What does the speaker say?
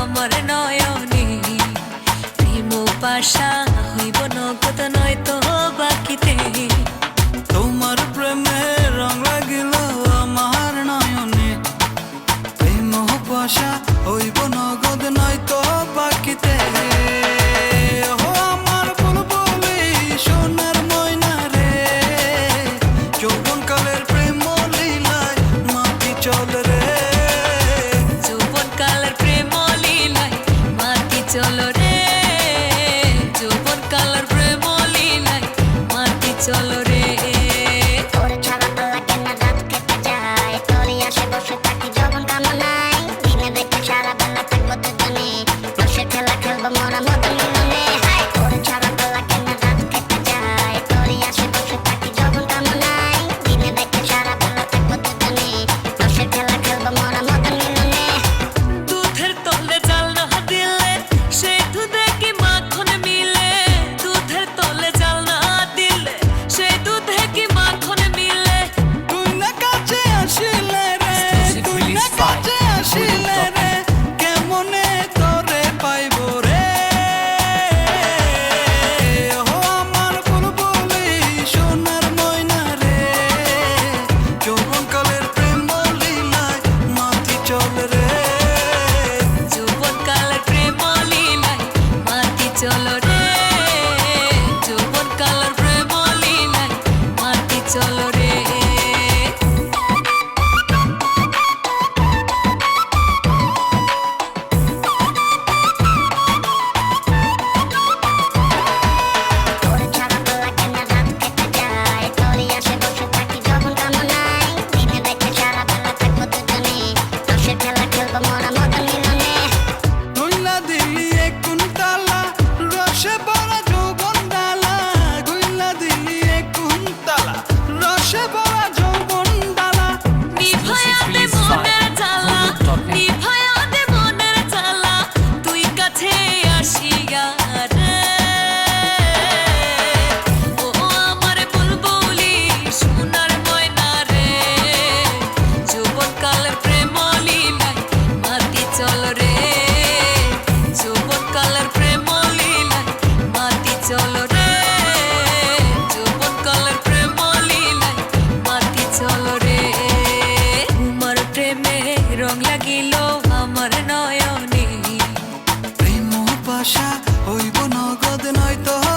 আমার নয়নে। প্রেম পাশা হইব নয় তো i don't najta